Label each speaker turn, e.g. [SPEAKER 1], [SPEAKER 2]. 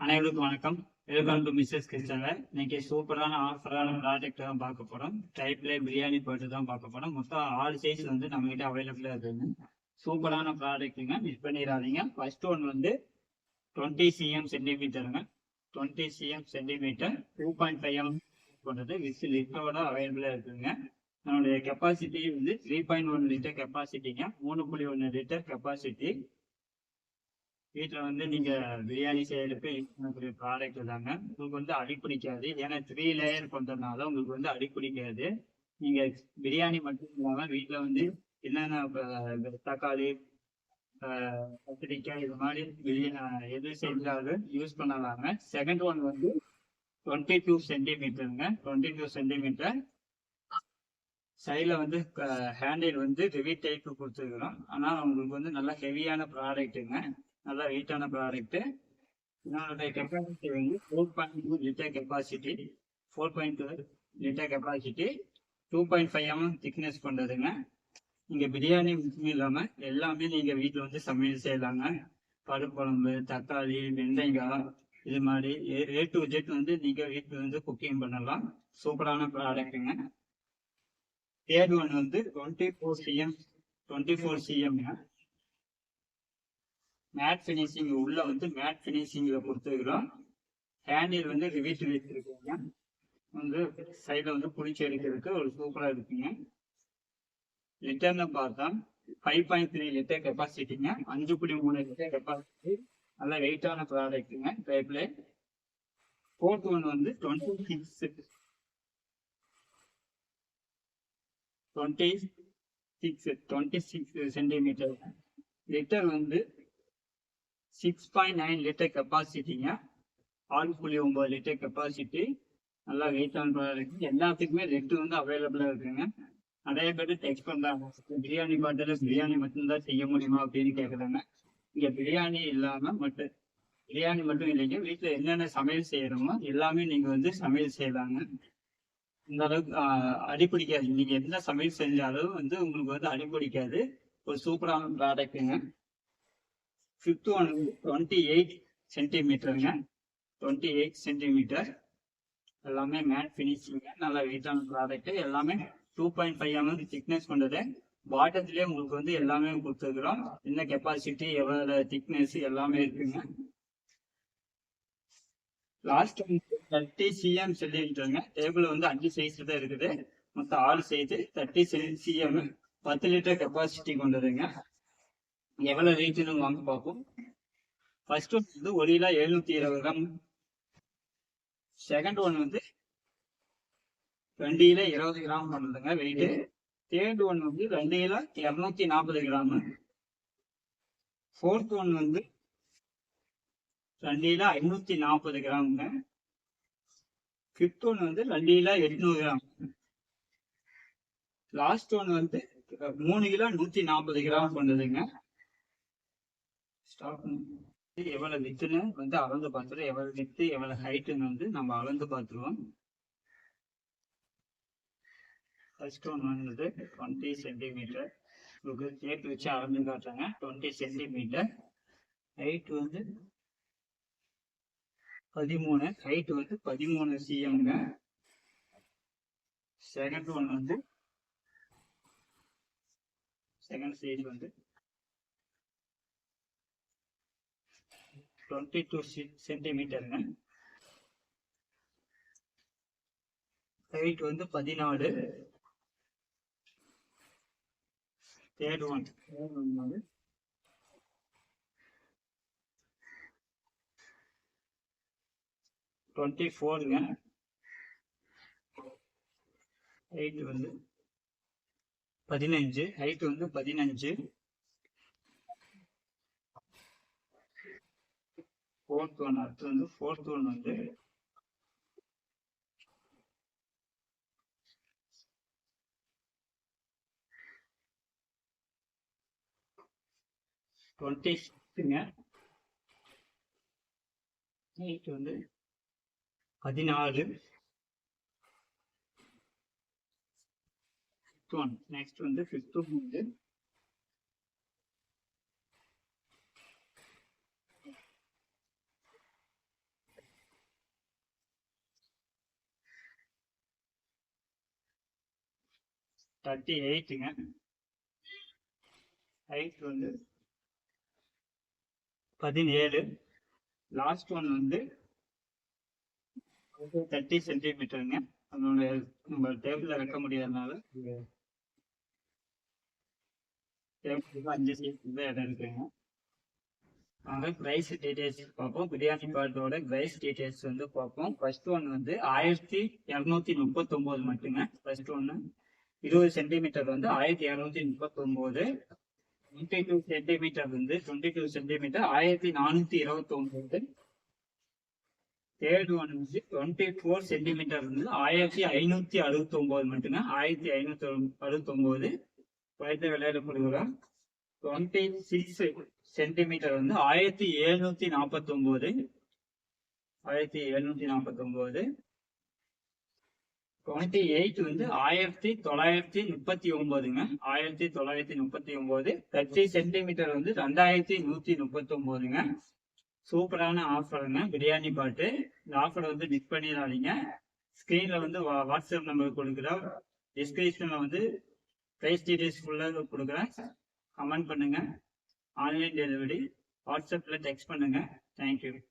[SPEAKER 1] அனைவருக்கும் வணக்கம். Welcome to Mrs கிச்சனில் இன்னைக்கு சூப்பரான ஆஃபரான ப்ராடக்ட் தான் பார்க்க போகிறோம் டைப்ல பிரியாணி போட்டு தான் பார்க்க போகிறோம் மொத்தம் ஆறு சைஸ் வந்து நம்ம கிட்ட அவைலபிளாக இருக்குங்க சூப்பரான ப்ராடக்ட்டுங்க மிஸ் பண்ணிடாதீங்க. ஃபர்ஸ்ட் ஒன் வந்து twenty CM சென்டிமீட்டருங்க twenty CM centimetre two point five M கொண்டது வித் லிட்டரோட அவைலபிளாக இருக்குங்க. நம்மளுடைய கெப்பாசிட்டி வந்து த்ரீ பாயிண்ட் ஒன் லிட்டர் கெப்பாசிட்டிங்க மூணு புள்ளி ஒன்று லிட்டர் கெப்பாசிட்டி வீட்டில் வந்து நீங்க பிரியாணி செய்யறதுக்கு யூஸ் பண்ணக்கூடிய ப்ராடக்ட் தாங்க. உங்களுக்கு வந்து அடி பிடிக்காது. ஏன்னா த்ரீ லேயர் கொண்டதுனால உங்களுக்கு வந்து அடி பிடிக்காது. நீங்க பிரியாணி மட்டும் இல்லாம வீட்டில் வந்து என்னென்ன தக்காளி கத்திரிக்காய் இது மாதிரி எது செஞ்சாலும் யூஸ் பண்ணலாங்க. செகண்ட் ஒன் வந்து டுவெண்ட்டி டூ சென்டிமீட்டருங்க டுவெண்ட்டி டூ சென்டிமீட்டர் சைடில் வந்து ஹேண்டில் வந்து ஹெவி டைப்பு கொடுத்துருக்குறோம். ஆனால் உங்களுக்கு வந்து நல்லா ஹெவியான ப்ராடக்ட்டுங்க நல்லா வெயிட்டான ப்ராடக்ட்டு இதனுடைய கெப்பாசிட்டி வந்து four point two litre capacity four point two litre capacity two point five MM thickness கொண்டதுங்க. இங்கே பிரியாணி மட்டும் இல்லாமல் எல்லாமே நீங்கள் வீட்டில் வந்து சமையல் செய்யலாங்க. பருப்பு குழம்பு தக்காளி வெந்தயங்காய் இது மாதிரி ஏ டு ஜெட் வந்து நீங்கள் வீட்டில் வந்து குக்கிங் பண்ணலாம். சூப்பரான ப்ராடக்ட்டுங்க தேர்ட் ஒன் வந்து twenty four CM twenty four சிஎம்ங்க matte finishing உள்ள வந்து மேட் ஃபினிஷிங்கில் கொடுத்துருக்குறோம் ஹேண்டில் வந்து ரிவீட் வச்சுருக்கீங்க. வந்து சைடில் வந்து புளிச்சு எடுக்கிறதுக்கு ஒரு சூப்பராக இருக்குங்க. லிட்டர்னு பார்த்தா ஃபைவ் பாயிண்ட் த்ரீ லிட்டர் கெப்பாசிட்டிங்க அஞ்சு புள்ளி மூணு லிட்டர் கெப்பாசிட்டி நல்ல வெயிட்டான ப்ராடக்ட்டுங்க டைப்ல ஃபோர்த் ஒன் வந்து twenty six twenty six twenty six centimetre litre வந்து சிக்ஸ் பாயிண்ட் நைன் லிட்டர் கெப்பாசிட்டிங்க ஆறு புள்ளி ஒம்பது லிட்டர் கெப்பாசிட்டி நல்லா வெயிட்டான ப்ராடக்ட் எல்லாத்துக்குமே ரெட்டு வந்து அவைலபிளாக இருக்குங்க. நிறைய பேர் டெக்ஸ்ட் பண்ணுறாங்க பிரியாணி பாட்டில் பிரியாணி மட்டும்தான் செய்ய முடியுமா அப்படின்னு கேட்குறாங்க இங்கே பிரியாணி இல்லாமல் மட்டும் பிரியாணி மட்டும் இல்லைங்க. வீட்டில் என்னென்ன சமையல் செய்கிறோமோ எல்லாமே நீங்கள் வந்து சமையல் செய்யலாங்க. இந்த அளவுக்கு அடிப்பிடிக்காது நீங்கள் என்ன சமையல் செஞ்சாலும் வந்து உங்களுக்கு வந்து அடிப்பிடிக்காது ஒரு சூப்பரான ப்ராடக்ட்டுங்க ஃபிஃப்த் ஒன் டுவெண்ட்டி எயிட் சென்டிமீட்டருங்க டுவெண்ட்டி எயிட் சென்டிமீட்டர் எல்லாமே மேட் ஃபினிஷிங்க நல்லா வெயிட்டான ப்ராடக்ட் எல்லாமே two point five MM thickness கொண்டது. பாட்டத்துலேயே உங்களுக்கு வந்து எல்லாமே கொடுத்துருக்குறோம். என்ன கெப்பாசிட்டி எவ்வளோ திக்னஸ் எல்லாமே இருக்குங்க. லாஸ்ட் தேர்ட்டி சிஎம் சென்டிமீட்டருங்க டேபிள் வந்து அஞ்சு சைஸில் தான் இருக்குது. மொத்தம் ஆறு சைஸ் தேர்ட்டி சிஎம் பத்து லிட்டர் கெப்பாசிட்டி கொண்டதுங்க. எவ்வளவு வெயிட்னு வாங்க பார்ப்போம். ஃபர்ஸ்ட் ஒன் வந்து ஒரு கிலோ எழுநூத்தி இருபது கிராம். செகண்ட் ஒன் வந்து ரெண்டு கிலோ இருபது கிராம் பண்ணுதுங்க வெயிட்டு தேர்ட் ஒன் வந்து ரெண்டு கிலோ இரநூத்தி நாற்பது கிராம். ஃபோர்த் ஒன் வந்து ரெண்டு கிலோ ஐநூத்தி நாற்பது கிராமுங்க. ஃபிஃப்த் ஒன் வந்து ரெண்டு கிலோ எட்நூறு கிராம். லாஸ்ட் ஒன் வந்து மூணு கிலோ நூத்தி நாற்பது கிராம் பண்ணுதுங்க. ஸ்டாப் எவ்வளவு வித்துன்னு வந்து அளந்து பார்த்துருவோம் எவ்வளவு வித்து எவ்வளவு ஹைட்டுன்னு வந்து நம்ம அளந்து பார்த்துருவோம். ஃபர்ஸ்ட் ஒன் வந்து டுவெண்ட்டி சென்டிமீட்டர் உங்களுக்கு டேப் வச்சு அளந்து காட்டுறாங்க. டுவெண்ட்டி சென்டிமீட்டர் ஹைட் வந்து பதிமூணு. ஹைட் வந்து பதிமூணு சிஎம்ங்க செகண்ட் ஒன் வந்து செகண்ட் சைஸ் வந்து டுவெண்ட்டி டூ சென்டிமீட்டருங்க ஹைட் வந்து பதினாலு. Third one third one twenty ஃபோருங்க height வந்து பதினஞ்சு. ஹைட் வந்து பதினஞ்சு. ஃபோர்த் ஒன் அடுத்து வந்து ஃபோர்த் ஒன் வந்து டுவெண்ட்டி சிக்ஸுங்க ஹைட் வந்து பதினாலு. ஒன் நெக்ஸ்ட் வந்து ஃபிஃப்த்து வந்து தேர்ட்டி எயிட்டுங்க ஹைட் வந்து பதினேழு. லாஸ்ட் ஒன் வந்து தேர்ட்டி சென்டிமீட்டருங்க அதனுடைய நம்ம டேபிள்ல வைக்க முடியாதனால. டேபிளுக்கு அஞ்சு சீட் தான் இடம் இருக்குங்க. நாங்கள் ப்ரைஸ் டீட்டெயில்ஸ் பார்ப்போம். பிரியாணி பாட்டோட ப்ரைஸ் டீட்டெயில்ஸ் வந்து பார்ப்போம். ஃபர்ஸ்ட் ஒன் வந்து ஆயிரத்தி இரநூத்தி முப்பத்தொம்போது மட்டுங்க. ஃபர்ஸ்ட் ஒன்று இருபது சென்டிமீட்டர் வந்து ஆயிரத்தி இரநூத்தி முப்பத்தொம்போது டுவெண்ட்டி டூ சென்டிமீட்டர் வந்து டுவெண்ட்டி டூ சென்டிமீட்டர் ஆயிரத்தி நானூற்றி ஒன்பது தேர்ட் ஒன் வந்து டுவெண்ட்டி ஃபோர் சென்டிமீட்டர் வந்து ஆயிரத்தி ஐநூற்றி அறுபத்தொம்போது மட்டுங்க ஆயிரத்தி ஐநூற்றி அறுபத்தொம்போது. குறைந்த விளையாட டுவெண்ட்டி சிக்ஸ் சென்டிமீட்டர் வந்து ஆயிரத்தி எழுநூத்தி நாற்பத்தி ஒன்பது ஆயிரத்தி எழுநூத்தி நாற்பத்தி ஒன்பது டுவெண்ட்டி எயிட் வந்து ஆயிரத்தி தொள்ளாயிரத்தி முப்பத்தி ஒன்பதுங்க. ஆயிரத்தி தொள்ளாயிரத்தி முப்பத்தி ஒன்பது. தேர்ட்டி சென்டிமீட்டர் வந்து ரெண்டாயிரத்தி நூத்தி முப்பத்தி ஒன்பதுங்க சூப்பரான ஆஃபருங்க பிரியாணி பாட்டு. இந்த ஆஃபரை வந்து மிஸ் பண்ணிடாதீங்க. ஸ்க்ரீனில் வந்து வா- வாட்ஸ்அப் நம்பர் கொடுக்குறோம். டிஸ்கிரிப்ஷன்ல வந்து ப்ரைஸ் டீடைல்ஸ் ஃபுல்லாக கொடுக்குறேன். கமெண்ட் பண்ணுங்க. ஆன்லைன் டெலிவரி வாட்ஸ்அப்பில் டெக்ஸ்ட் பண்ணுங்க. Thank you